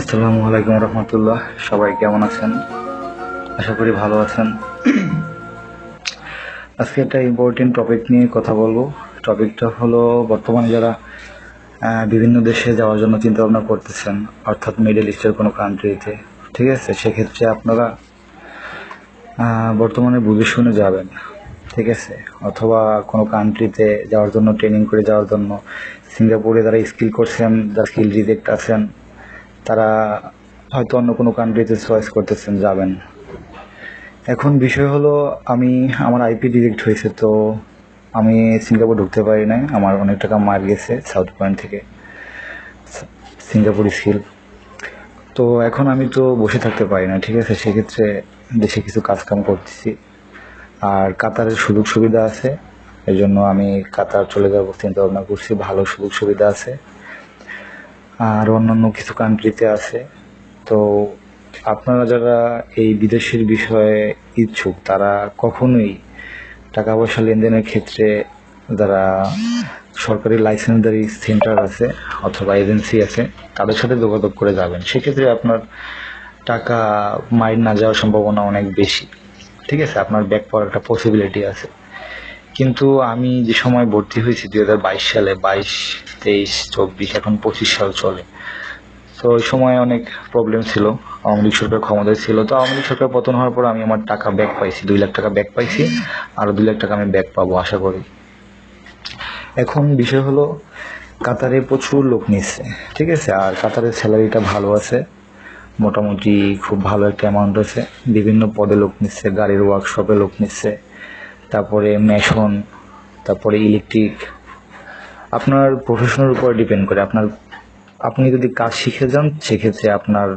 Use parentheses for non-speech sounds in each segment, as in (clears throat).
আসসালামু আলাইকুম রহমতুল্লাহ। সবাই কেমন আছেন? আশা করি ভালো আছেন। আজকে একটা ইম্পর্টেন্ট টপিক নিয়ে কথা বলব। টপিকটা হলো, বর্তমানে যারা বিভিন্ন দেশে যাওয়ার জন্য চিন্তা ভাবনা করতেছেন, অর্থাৎ মিডল ইস্টের কোনো কান্ট্রিতে ঠিক আছে? সেক্ষেত্রে আপনারা বর্তমানে বুঝে শুনে যাবেন, ঠিক আছে? অথবা কোনো কান্ট্রিতে যাওয়ার জন্য ট্রেনিং করে যাওয়ার জন্য সিঙ্গাপুরে যারা স্কিল করছেন, যারা স্কিল রিজেক্ট আছেন তারা হয়তো অন্য কোনো কান্ট্রিতে চয়েস করতেছেন, যাবেন। এখন বিষয় হলো, আমি, আমার আইপি ডিরেক্ট হয়েছে, তো আমি সিঙ্গাপুর ঢুকতে পারি নাই। আমার অনেক টাকা মার গেছে সাউথ পয়েন্ট থেকে সিঙ্গাপুর স্কিল তো এখন আমি তো বসে থাকতে পারি না, ঠিক আছে? সেক্ষেত্রে দেশে কিছু কাজকাম করতেছি। আর কাতারের সুযোগ সুবিধা আছে এই জন্য আমি কাতার চলে যাব চিন্তা ভাবনা করছি, ভালো সুযোগ সুবিধা আছে। আর অন্যান্য কিছু কান্ট্রিতে আছে। তো আপনারা যারা এই বিদেশের বিষয়ে ইচ্ছুক, তারা কখনোই টাকা পয়সা লেনদেনের ক্ষেত্রে যারা সরকারি লাইসেন্সদারি সেন্টার আছে অথবা এজেন্সি আছে, তাদের সাথে যোগাযোগ করে যাবেন। সেক্ষেত্রে আপনার টাকা মাইর না যাওয়ার সম্ভাবনা অনেক বেশি। ঠিক আছে? আপনার ব্যাক পাওয়ার একটা পসিবিলিটি আছে। কিন্তু আমি যে সময় ভর্তি হয়েছি দুই হাজার বাইশ সালে, বাইশ, তেইশ, চব্বিশ, এখন পঁচিশ সাল চলে। তো ওই সময় অনেক প্রবলেম ছিল, আওয়ামী লীগ সরকার ক্ষমতায় ছিল। তো আওয়ামী লীগ সরকার পতন হওয়ার পর আমি আমার টাকা ব্যাক পাইছি, দুই লাখ টাকা ব্যাক পাইছি আরও দুই লাখ টাকা আমি ব্যাক পাবো, আশা করি। এখন বিষয় হলো, কাতারে প্রচুর লোক নিচ্ছে, ঠিক আছে? আর কাতারের স্যালারিটা ভালো আছে, মোটামুটি খুব ভালো একটা অ্যামাউন্ট আছে। বিভিন্ন পদে লোক নিচ্ছে, গাড়ির ওয়ার্কশপে লোক নিচ্ছে। তারপরে মেশন, তারপরে ইলেকট্রিক আপনার প্রফেশনের উপর ডিপেন্ড করে। আপনার, আপনি যদি কাজ শিখে যান, সেক্ষেত্রে আপনার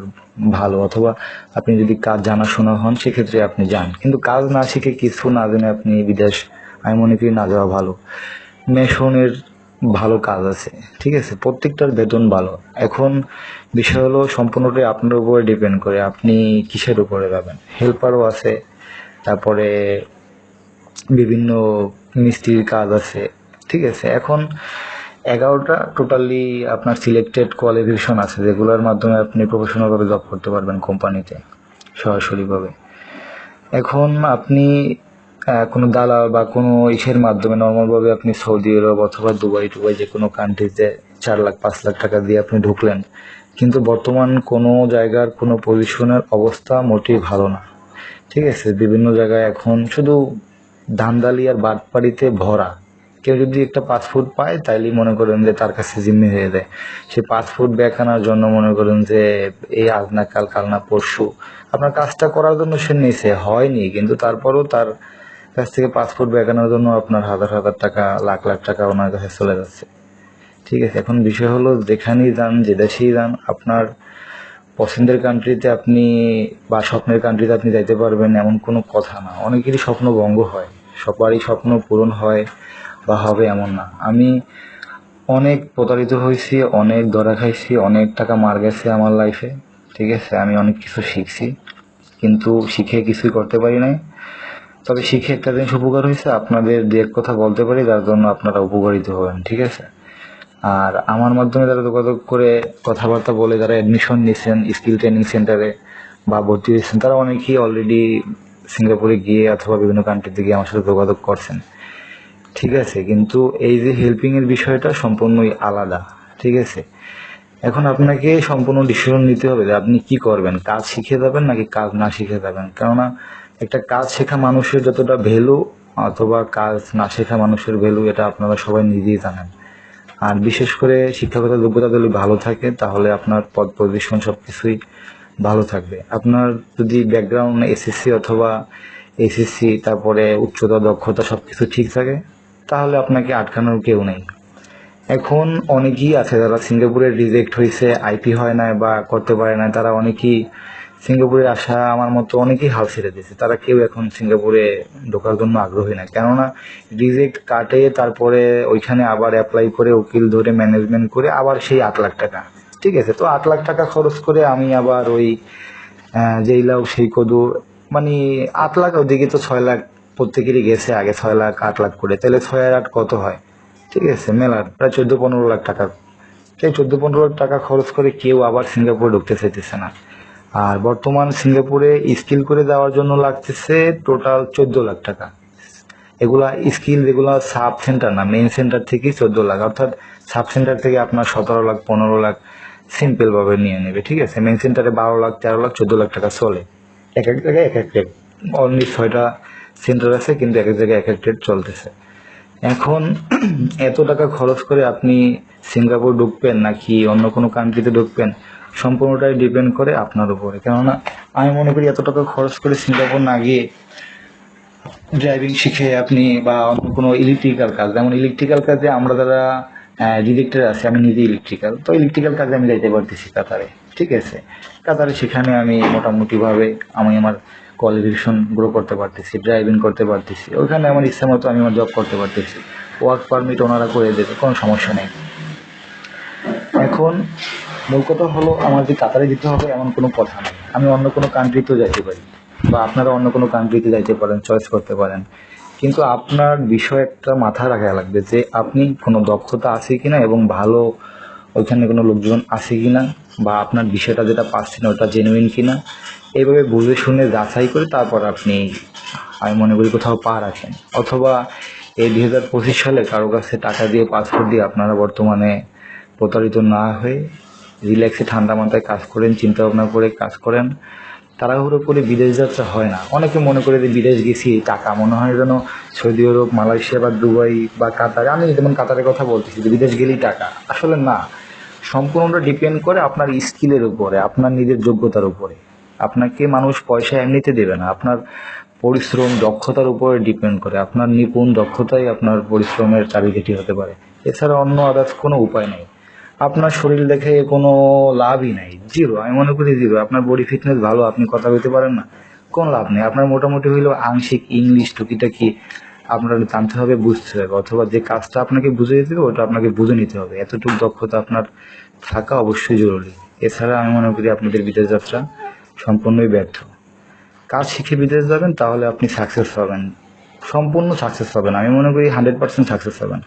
ভালো। অথবা আপনি যদি কাজ জানাশোনা হন, সেক্ষেত্রে আপনি যান। কিন্তু কাজ না শিখে কিছু না জেনে আপনি বিদেশ আমি মনে করি না যাওয়া ভালো। মেশনের ভালো কাজ আছে, ঠিক আছে? প্রত্যেকটার বেতন ভালো। এখন বিষয় হলো সম্পূর্ণটাই আপনার উপরে ডিপেন্ড করে। আপনি কিসের উপরে যাবেন? হেল্পারও আছে, তারপরে বিভিন্ন মিস্ত্রির কাজ আছে, ঠিক আছে? এখন এগারোটা টোটালি আপনার সিলেক্টেড কোয়ালিফিকেশন আছে, যেগুলোর মাধ্যমে আপনি প্রফেশনালভাবে জব করতে পারবেন কোম্পানিতে সরাসরিভাবে। এখন আপনি কোনো দালাল বা কোনো ইসের মাধ্যমে নর্মালভাবে আপনি সৌদি আরব অথবা দুবাই টুবাই যে কোনো কান্ট্রিতে চার লাখ, পাঁচ লাখ টাকা দিয়ে আপনি ঢুকলেন, কিন্তু বর্তমান কোনো জায়গার কোনো পজিশনের অবস্থা মোটেই ভালো না, ঠিক আছে? বিভিন্ন জায়গায় এখন শুধু ধান্দালি আর বাটপাড়িতে ভরা। কেউ যদি একটা পাসপোর্ট পায়, তাইলেই মনে করেন যে তার কাছে জিম্মি হয়ে যায়। সে পাসপোর্ট ব্যাক আনার জন্য মনে করেন যে এই আজ না কাল কাল না পরশু। আপনার কাজটা করার জন্য সে নিছে, হয়নি। কিন্তু তারপরও তার কাছ থেকে পাসপোর্ট ব্যাক আনার জন্য আপনার হাজার হাজার টাকা, লাখ লাখ টাকা ওনার কাছে চলে যাচ্ছে। ঠিক আছে, এখন বিষয় হলো যেখানেই যান, যে দেশেই যান, আপনার পছন্দের কান্ট্রিতে আপনি বা স্বপ্নের কান্ট্রিতে আপনি যাইতে পারবেন এমন কোনো কথা না। অনেকেরই স্বপ্ন ভঙ্গ হয়। সবারই স্বপ্ন পূরণ হয় বা হবে এমন না। আমি অনেক প্রতারিত হয়েছি, অনেক ধরা খাইছি, অনেক টাকা মার গেছে আমার লাইফে ঠিক আছে? আমি অনেক কিছু শিখছি, কিন্তু শিখে কিছুই করতে পারি নাই। তবে শিখে একটা জিনিস উপকার হয়েছে, আপনাদের দু কথা বলতে পারি, যার জন্য আপনারা উপকারিত হবেন, ঠিক আছে? আর আমার মাধ্যমে যারা যোগাযোগ করে কথাবার্তা বলে, যারা অ্যাডমিশন নিয়েছেন স্কিল ট্রেনিং সেন্টারে বা ভর্তি হয়েছেন, তারা অনেকেই অলরেডি সিঙ্গাপুরে গিয়ে অথবা বিভিন্ন কান্ট্রিতে গিয়ে আমার সাথে যোগাযোগ করছেন। ঠিক আছে, কিন্তু এই যে হেল্পিং এর বিষয়টা সম্পূর্ণই আলাদা। ঠিক আছে? এখন আপনাকে সম্পূর্ণ ডিসিশন নিতে হবে যে আপনি কি করবেন। কাজ শিখে যাবেন নাকি কাজ না শিখে যাবেন? কেননা একটা কাজ শেখা মানুষের যতটা ভ্যালু অথবা কাজ না শেখা মানুষের ভ্যালু এটা আপনারা সবাই নিজেই জানেন। আর বিশেষ করে শিক্ষাগত যোগ্যতা যদি ভালো থাকে, তাহলে আপনার পদ পজিশন সব কিছুই ভালো থাকবে। আপনার যদি ব্যাকগ্রাউন্ড এসএসসি অথবা এসএসসি তারপরে উচ্চতা, দক্ষতা সব কিছু ঠিক থাকে, তাহলে আপনাকে আটকানোর কেউ নেই। এখন অনেকেই আছে যারা সিঙ্গাপুরে রিজেক্ট হয়েছে আইপি হয় না বা করতে পারে না তারা অনেকেই সিঙ্গাপুরে আসা আমার মতো অনেকেই হাল ছেড়ে দিয়েছে। তারা কেউ এখন সিঙ্গাপুরে ঢোকার জন্য আগ্রহী না। কেননা রিজেক্ট কাটে, তারপরে ওইখানে আবার অ্যাপ্লাই করে, উকিল ধরে ম্যানেজমেন্ট করে আবার সেই আট লাখ টাকা ঠিক আছে, তো আট লাখ টাকা খরচ করে আমি আবার ওই যেই লাউ সেই কদু মানে আট লাখ ওদিকে তো ছয় লাখ প্রত্যেকেরই গেছে, আগে ছয় লাখ, আট লাখ করে। তাহলে ছয় আর আট কত হয়? ঠিক আছে, মেলার প্রায় চোদ্দ পনেরো লাখ টাকা। এই চোদ্দ পনেরো লাখ টাকা খরচ করে কেউ আবার সিঙ্গাপুরে ঢুকতে চাইতেছে না। আর বর্তমান সিঙ্গাপুরে স্কিল করে যাওয়ার জন্য লাগতেছে টোটাল চোদ্দ লাখ টাকা। এগুলা স্কিল যেগুলো সাব সেন্টার না মেন সেন্টার থেকেই চোদ্দ লাখ। অর্থাৎ সাব সেন্টার থেকে আপনার সতেরো লাখ, পনেরো লাখ সিম্পল ভাবে নিয়ে নেবে ঠিক আছে? মেন সেন্টারে বারো লাখ তেরো লাখ চোদ্দ লাখ টাকা চলে। এক এক জায়গায় এক এক রেট অনলি ছয়টা সেন্টার আছে কিন্তু এক এক জায়গায় এক এক রেট চলতেছে। এখন (clears throat) এত টাকা খরচ করে আপনি সিঙ্গাপুর ঢুকবেন নাকি অন্য কোনো কান্ট্রিতে ঢুকবেন সম্পূর্ণটাই ডিপেন্ড করে আপনার উপরে। কেননা আমি মনে করি এত টাকা খরচ করে সিঙ্গাপুর না গিয়ে ড্রাইভিং শিখে আপনি বা অন্য কোনো ইলেকট্রিক্যাল কাজ যেমন ইলেকট্রিক্যাল কাজে আমরা যারা ডিরেক্টর আছে, আমি নিজে ইলেকট্রিক্যাল তো ইলেকট্রিক্যাল কাজে আমি যাইতে পারতেছি কাতারে ঠিক আছে? কাতারে সেখানে আমি মোটামুটিভাবে আমি আমার কোয়ালিফিকেশন গ্রো করতে পারতেছি ড্রাইভিং করতে পারতেছি। ওইখানে আমার ইচ্ছা মতো আমি আমার জব করতে পারতেছি। ওয়ার্ক পারমিট ওনারা করে দেবে, কোনো সমস্যা নেই। এখন মূল কথা হলো আমার যে কাতারে যেতে হবে এমন কোনো কথা নেই। আমি অন্য কোনো কান্ট্রিতেও যাইতে পারি, বা আপনারা অন্য কোনো কান্ট্রিতে যাইতে পারেন চয়েস করতে পারেন। কিন্তু আপনার বিষয় একটা মাথায় রাখা লাগবে যে আপনি কোনো দক্ষতা আছে কিনা এবং ভালো ওইখানে কোনো লোকজন আছে কিনা বা আপনার বিষয়টা যেটা পাচ্ছেন ওটা জেনুইন কিনা এইভাবে বুঝে শুনে যাচাই করে তারপর আপনি, আমি মনে করি কোথাও পা রাখেন। অথবা এই দুই হাজার পঁচিশ সালে কারও কাছে টাকা দিয়ে পাসপোর্ট দিয়ে আপনারা বর্তমানে প্রতারিত না হয়ে রিল্যাক্সে ঠান্ডা মাথায় কাজ করেন চিন্তা ভাবনা করে কাজ করেন তাড়াহুড়ো করে বিদেশ যাত্রা হয় না। অনেকে মনে করে যে বিদেশ গেছি, টাকা মনে হয় যেন সৌদি আরব, মালয়েশিয়া বা দুবাই বা কাতার। আমি যেমন কাতারের কথা বলতেছি যে বিদেশ গেলেই টাকা। আসলে না। সম্পূর্ণটা ডিপেন্ড করে আপনার স্কিলের উপরে, আপনার নিজের যোগ্যতার উপরে। আপনাকে মানুষ পয়সা এমনিতে দেবে না। আপনার পরিশ্রম, দক্ষতার উপরে ডিপেন্ড করে। আপনার নিপুণ দক্ষতাই আপনার পরিশ্রমের চাবিকাঠি হতে পারে। এছাড়া অন্য আদার্স কোনো উপায় নেই। আপনার শরীর দেখে কোনো লাভই নাই। জিরো, আমি মনে করি জিরো। আপনার বডি ফিটনেস ভালো, আপনি কথা বলতে পারেন না, কোনো লাভ নেই। আপনার মোটামুটি হইল আংশিক ইংলিশ টুকিটাকি আপনার জানতে হবে, বুঝতে হবে, অথবা যে কাজটা আপনাকে বুঝে দিতে হবে ওটা আপনাকে বুঝে নিতে হবে। এতটুকু দক্ষতা আপনার থাকা অবশ্যই জরুরি। এছাড়া আমি মনে করি আপনাদের বিদেশ যাত্রা সম্পূর্ণই ব্যর্থ। কাজ শিখে বিদেশ যাবেন, তাহলে আপনি সাকসেস হবেন। সম্পূর্ণ সাকসেস হবেন। আমি মনে করি হান্ড্রেড পার্সেন্ট সাকসেস হবেন।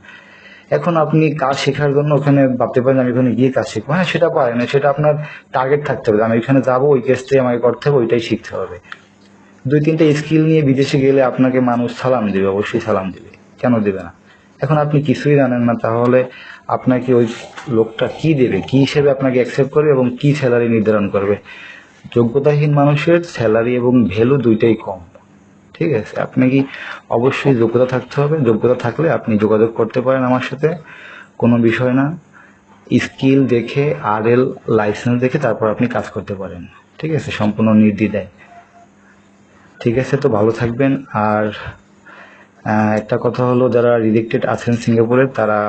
এখন আপনি কাজ শেখার জন্য ওখানে ভাবতে পারেন, আমি ওখানে গিয়ে কাজ শিখব। হ্যাঁ সেটা পারেন না সেটা আপনার টার্গেট থাকতে হবে আমি ওইখানে যাব, ওই কেসটাই আমাকে করতে হবে, ওইটাই শিখতে হবে। দুই তিনটে স্কিল নিয়ে বিদেশে গেলে আপনাকে মানুষ সালাম দেবে, অবশ্যই সালাম দেবে, কেন দেবে না? এখন আপনি কিছুই জানেন না, তাহলে আপনাকে ওই লোকটা কি দেবে, কি হিসেবে আপনাকে অ্যাকসেপ্ট করবে এবং কি স্যালারি নির্ধারণ করবে? যোগ্যতাহীন মানুষের স্যালারি এবং ভ্যালু দুইটাই কম। ঠিক আছে। আপনাকে অবশ্যই যোগ্যতা থাকতে হবে। যোগ্যতা থাকলে আপনি যোগাযোগ করতে পারেন আমার সাথে। কোনো বিষয় না। স্কিল দেখে আর এল লাইসেন্স দেখে তারপর আপনি কাজ করতে পারেন। ঠিক আছে? সম্পূর্ণ নির্দ্বিধায়। ঠিক আছে? তো ভালো থাকবেন। আর একটা কথা হলো, যারা রিজেক্টেড আছেন সিঙ্গাপুরের তারা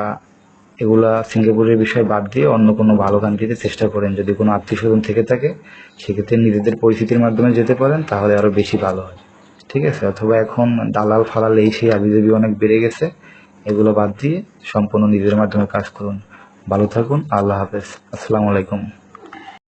এগুলা সিঙ্গাপুরের বিষয় বাদ দিয়ে অন্য কোনো ভালো কান্ট্রিতে চেষ্টা করেন। যদি কোনো আত্মীয় স্বজন থেকে থাকে, সেক্ষেত্রে নিজেদের পরিস্থিতির মাধ্যমে যেতে পারেন, তাহলে আরও বেশি ভালো হয়। ঠিক আছে? অথবা এখন দালাল ফালাল এই সেই আবিজাবি অনেক বেড়ে গেছে, এগুলো বাদ দিয়ে সম্পূর্ণ নিজের মাধ্যমে কাজ করুন। ভালো থাকুন, আল্লাহ হাফেজ। আসসালামু আলাইকুম।